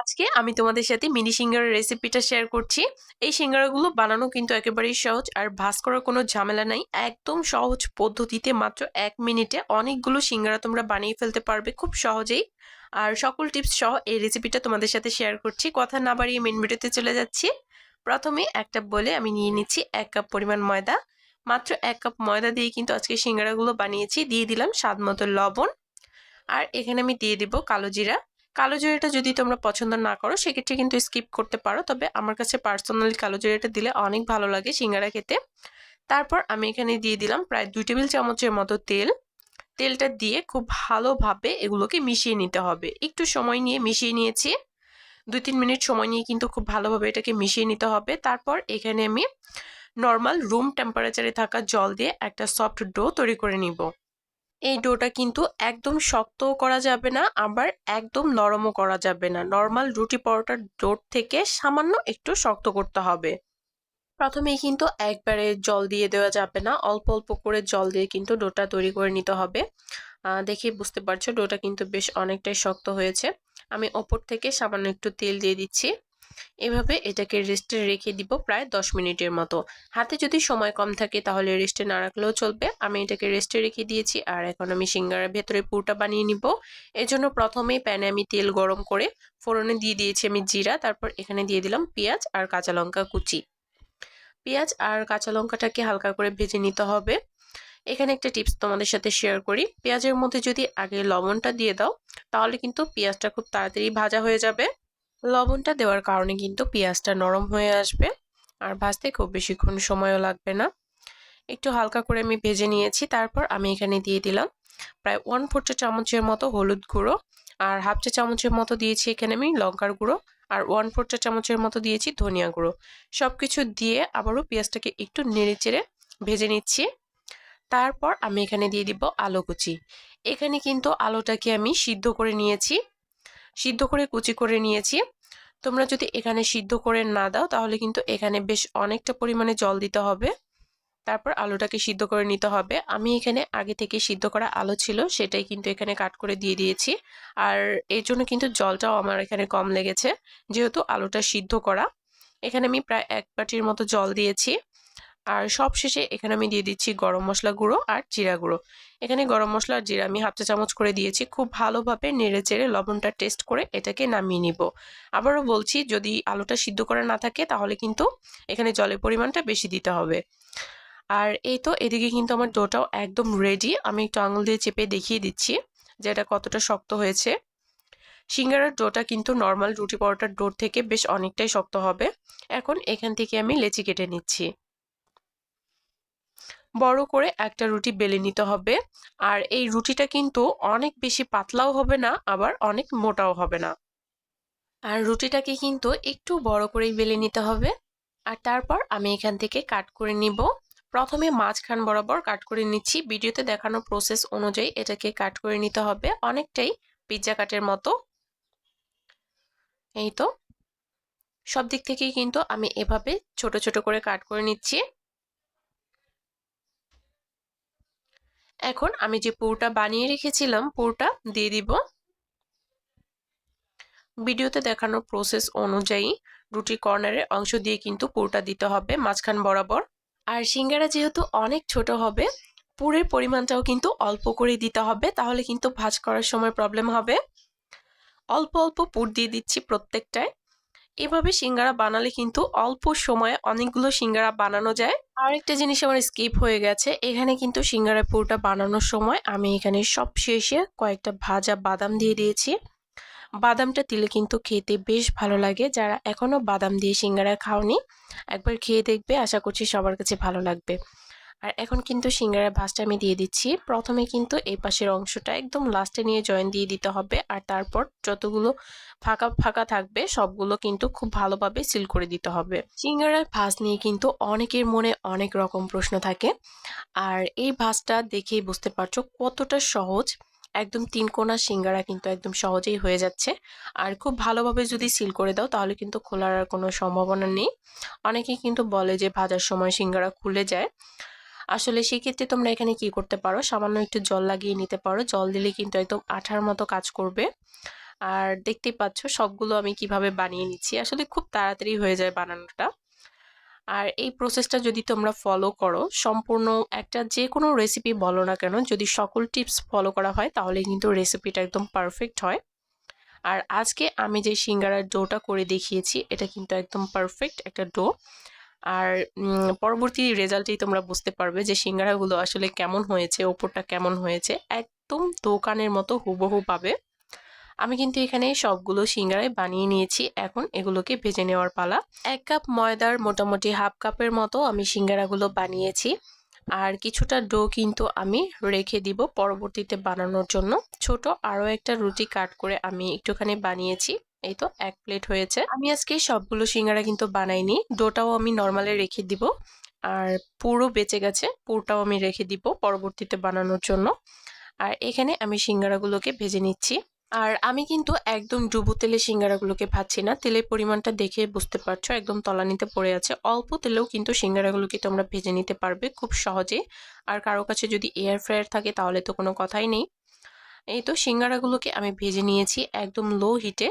আজকে আমি তোমাদের সাথে মিনি সিঙ্গারের রেসিপিটা শেয়ার করছি। এই সিঙ্গারাগুলো বানানো কিন্তু একেবারেই সহজ আর ভাজ করার কোনো ঝামেলা নাই। একদম সহজ পদ্ধতিতে মাত্র এক মিনিটে অনেকগুলো সিঙ্গারা তোমরা বানিয়ে ফেলতে পারবে খুব সহজেই। আর সকল টিপস সহ এই রেসিপিটা তোমাদের সাথে শেয়ার করছি। কথা না বাড়িয়ে মেন ভিডিওতে চলে যাচ্ছি। প্রথমে একটা বলে আমি নিয়ে নিচ্ছি এক কাপ পরিমাণ ময়দা। মাত্র এক কাপ ময়দা দিয়ে কিন্তু আজকে সিঙ্গারাগুলো বানিয়েছি। দিয়ে দিলাম স্বাদ মতো লবণ। আর এখানে আমি দিয়ে দিব কালো জিরা। কালো জিরাটা যদি তোমরা পছন্দ না করো, সেক্ষেত্রে কিন্তু স্কিপ করতে পারো। তবে আমার কাছে পার্সোনালি কালো জিরাটা দিলে অনেক ভালো লাগে সিঙ্গারা খেতে। তারপর আমি এখানে দিয়ে দিলাম প্রায় দুই টেবিল চামচের মতো তেল। তেলটা দিয়ে খুব ভালোভাবে এগুলোকে মিশিয়ে নিতে হবে। একটু সময় নিয়ে মিশিয়ে নিয়েছি। দুই তিন মিনিট সময় নিয়ে কিন্তু খুব ভালোভাবে এটাকে মিশিয়ে নিতে হবে। তারপর এখানে আমি নর্মাল রুম টেম্পারেচারে থাকা জল দিয়ে একটা সফট ডো তৈরি করে নিব। এই ডোটা কিন্তু একদম শক্তও করা যাবে না, আবার একদম নরমও করা যাবে না। নর্মাল রুটি পরোটার ডোর থেকে সামান্য একটু শক্ত করতে হবে। প্রথমেই কিন্তু একবারে জল দিয়ে দেওয়া যাবে না, অল্প অল্প করে জল দিয়ে কিন্তু ডোটা তৈরি করে নিতে হবে। দেখে বুঝতে পারছ, ডোটা কিন্তু বেশ অনেকটাই শক্ত হয়েছে। আমি ওপর থেকে সামান্য একটু তেল দিয়ে দিচ্ছি। এভাবে এটাকে রেস্টে রেখে দিব প্রায় দশ মিনিটের মতো। হাতে যদি সময় কম থাকে তাহলে রেস্টে না রাখলেও চলবে। আমি এটাকে রেস্টে রেখে দিয়েছি আর এখন আমি সিঙ্গারার ভেতরে পুরটা বানিয়ে নিব। এর জন্য প্রথমেই প্যানে আমি তেল গরম করে ফোড়নে দিয়ে দিয়েছি আমি জিরা, তারপর এখানে দিয়ে দিলাম পেঁয়াজ আর কাঁচা লঙ্কা কুচি। পেঁয়াজ আর কাঁচা লঙ্কাটাকে হালকা করে ভেজে নিতে হবে। এখানে একটা টিপস তোমাদের সাথে শেয়ার করি। পেঁয়াজের মধ্যে যদি আগে লবণটা দিয়ে দাও, তাহলে কিন্তু পেঁয়াজটা খুব তাড়াতাড়ি ভাজা হয়ে যাবে। লবণটা দেওয়ার কারণে কিন্তু পেঁয়াজটা নরম হয়ে আসবে। আর ভাজতে খুব বেশিক্ষণ সময়ও লাগবে না। একটু হালকা করে আমি ভেজে নিয়েছি, তারপর আমি এখানে দিয়ে দিলাম প্রায় ওয়ান ফোর চা চামচের মতো হলুদ গুঁড়ো। আর হাফ চা চামচের মতো দিয়েছি এখানে আমি লঙ্কার গুঁড়ো। আর ওয়ান ফোর চা চামচের মতো দিয়েছি ধনিয়া গুঁড়ো। সব কিছু দিয়ে আবারও পেঁয়াজটাকে একটু নেড়ে চেড়ে ভেজে নিচ্ছি। তারপর আমি এখানে দিয়ে দিব আলু কুচি। এখানে কিন্তু আলুটাকে আমি সিদ্ধ করে নিয়েছি। সিদ্ধ করে কুচি করে নিয়েছি। তোমরা যদি এখানে সিদ্ধ করে না দাও, তাহলে কিন্তু এখানে বেশ অনেকটা পরিমাণে জল দিতে হবে। তারপর আলুটাকে সিদ্ধ করে নিতে হবে। আমি এখানে আগে থেকে সিদ্ধ করা আলু ছিল, সেটাই কিন্তু এখানে কাট করে দিয়ে দিয়েছি। আর এর জন্য কিন্তু জলটাও আমার এখানে কম লেগেছে, যেহেতু আলুটা সিদ্ধ করা। এখানে আমি প্রায় এক বাটির মতো জল দিয়েছি। আর সব শেষে এখানে আমি দিয়ে দিচ্ছি গরম মশলা গুঁড়ো আর জিরা গুঁড়ো। এখানে গরম মশলা আর জিরা আমি হাফ চা চামচ করে দিয়েছি। খুব ভালোভাবে নেড়ে চেড়ে লবণটা টেস্ট করে এটাকে নামিয়ে নিব। আবারও বলছি, যদি আলুটা সিদ্ধ করা না থাকে তাহলে কিন্তু এখানে জলের পরিমাণটা বেশি দিতে হবে। আর এই তো এদিকে কিন্তু আমার ডোটাও একদম রেডি আমি একটু আঙুল দিয়ে চেপে দেখিয়ে দিচ্ছি যে এটা কতটা শক্ত হয়েছে। সিঙ্গারার ডোটা কিন্তু নর্মাল রুটি পরোটার ডোর থেকে বেশ অনেকটাই শক্ত হবে। এখন এখান থেকে আমি লেচি কেটে নিচ্ছি। বড় করে একটা রুটি বেলে নিতে হবে। আর এই রুটিটা কিন্তু অনেক বেশি পাতলাও হবে না, আবার অনেক মোটাও হবে না। আর রুটিটাকে কিন্তু একটু বড় করেই বেলে নিতে হবে। আর তারপর আমি এখান থেকে কাট করে নিব। প্রথমে মাঝখান বরাবর কাট করে নিচ্ছি। ভিডিওতে দেখানো প্রসেস অনুযায়ী এটাকে কাট করে নিতে হবে। অনেকটাই পিৎজা কাটের মতো। এই তো। সব দিক থেকেই কিন্তু আমি এভাবে ছোট ছোট করে কাট করে নিচ্ছি। এখন আমি যে পুরটা বানিয়ে রেখেছিলাম, পুরটা দিয়ে দিব। ভিডিওতে দেখানো প্রসেস অনুযায়ী রুটি কর্নারের অংশ দিয়ে কিন্তু পুরটা দিতে হবে মাঝখান বরাবর। আর সিঙ্গারা যেহেতু অনেক ছোট হবে, পুরের পরিমাণটাও কিন্তু অল্প করে দিতে হবে, তাহলে কিন্তু ভাজ করার সময় প্রবলেম হবে। অল্প অল্প পুর দিয়ে দিচ্ছি প্রত্যেকটায়। এভাবে সিঙ্গারা বানালে কিন্তু অল্প সময়ে অনেকগুলো সিঙ্গারা বানানো যায়। আরেকটা জিনিস আমার স্কিপ হয়ে গেছে, এখানে কিন্তু সিঙ্গারা পুরোটা বানানোর সময় আমি এখানে সব শেষে কয়েকটা ভাজা বাদাম দিয়ে দিয়েছি। বাদামটা দিলে কিন্তু খেতে বেশ ভালো লাগে, যারা এখনও বাদাম দিয়ে সিঙ্গারা খাওনি, একবার খেয়ে দেখবে, আশা করছি সবার কাছে ভালো লাগবে। আর এখন কিন্তু সিঙ্গারা ভাজটা আমি দিয়ে দিচ্ছি। প্রথমে কিন্তু এই পাশের অংশটা একদম লাস্টে নিয়ে জয়েন দিয়ে দিতে হবে। আর তারপর যতগুলো ফাঁকা ফাঁকা থাকবে, সবগুলো কিন্তু খুব ভালোভাবে সিল করে দিতে হবে। সিঙ্গারার ভাজ নিয়ে কিন্তু অনেকের মনে অনেক রকম প্রশ্ন থাকে। আর এই ভাজটা দেখেই বুঝতে পারছ কতটা সহজ। একদম তিন কোনা সিঙ্গারা কিন্তু একদম সহজেই হয়ে যাচ্ছে। আর খুব ভালোভাবে যদি সিল করে দাও, তাহলে কিন্তু খোলার আর কোনো সম্ভাবনা নেই। অনেকেই কিন্তু বলে যে ভাজার সময় সিঙ্গারা খুলে যায়। আসলে সেক্ষেত্রে তোমরা এখানে কি করতে পারো? সামান্য একটু জল লাগিয়ে নিতে পারো। জল দিলে কিন্তু একদম আঠার মতো কাজ করবে। আর দেখতেই পাচ্ছ, সবগুলো আমি কীভাবে বানিয়ে নিচ্ছি। আসলে খুব তাড়াতাড়ি হয়ে যায় বানানোটা। আর এই প্রসেসটা যদি তোমরা ফলো করো, সম্পূর্ণ একটা যে কোনো রেসিপি বলো না কেন, যদি সকল টিপস ফলো করা হয়, তাহলে কিন্তু রেসিপিটা একদম পারফেক্ট হয়। আর আজকে আমি যে সিঙ্গারার ডোটা করে দেখিয়েছি, এটা কিন্তু একদম পারফেক্ট একটা ডো। আর পরবর্তী রেজাল্টেই তোমরা বুঝতে পারবে যে সিঙ্গারাগুলো আসলে কেমন হয়েছে, ওপরটা কেমন হয়েছে, একদম দোকানের মতো হুবহু পাবে। আমি কিন্তু এখানে সবগুলো সিঙ্গারাই বানিয়ে নিয়েছি, এখন এগুলোকে ভেজে নেওয়ার পালা। এক কাপ ময়দার মোটামুটি হাফ কাপের মতো আমি সিঙ্গারাগুলো বানিয়েছি। আর কিছুটা ডো কিন্তু আমি রেখে দিব পরবর্তীতে বানানোর জন্য। ছোট আরও একটা রুটি কাট করে আমি একটুখানি বানিয়েছি। এই তো, এক প্লেট হয়েছে। আমি আজকে সবগুলো সিঙ্গারা কিন্তু বানাইনি। ডোটাও আমি নর্মালে রেখে দিব। আর পুরো বেঁচে গেছে, পুরটাও আমি রেখে দিব পরবর্তীতে বানানোর জন্য। আর এখানে আমি সিঙ্গারাগুলোকে ভেজে নিচ্ছি। আর আমি কিন্তু একদম ডুবো তেলে সিঙ্গারাগুলোকে ভাজছি না। তেলের পরিমাণটা দেখে বুঝতে পারছ, একদম তলানিতে পড়ে আছে। অল্প তেলেও কিন্তু সিঙ্গারাগুলোকে তোমরা ভেজে নিতে পারবে খুব সহজে। আর কারও কাছে যদি এয়ার ফ্রায়ার থাকে তাহলে তো কোনো কথাই নেই। এই তো, সিঙ্গারাগুলোকে আমি ভেজে নিয়েছি একদম লো হিটে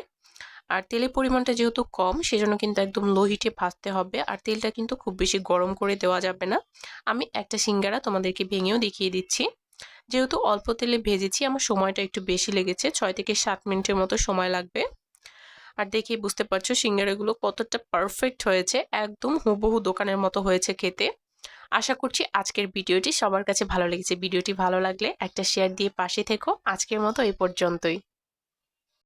আর তেলের পরিমাণটা যেহেতু কম, সেজন্য কিন্তু একদম লো হিটে ভাজতে হবে। আর তেলটা কিন্তু খুব বেশি গরম করে দেওয়া যাবে না। আমি একটা সিঙ্গারা তোমাদেরকে ভেঙেও দেখিয়ে দিচ্ছি। যেহেতু অল্প তেলে ভেজেছি, আমার সময়টা একটু বেশি লেগেছে, ছয় থেকে সাত মিনিটের মতো সময় লাগবে। আর দেখে বুঝতে পারছ, সিঙ্গারাগুলো কতটা পারফেক্ট হয়েছে, একদম হুবহু দোকানের মতো হয়েছে খেতে। আশা করছি আজকের ভিডিওটি সবার কাছে ভালো লেগেছে। ভিডিওটি ভালো লাগলে একটা শেয়ার দিয়ে পাশে থেকো। আজকের মতো এই পর্যন্তই।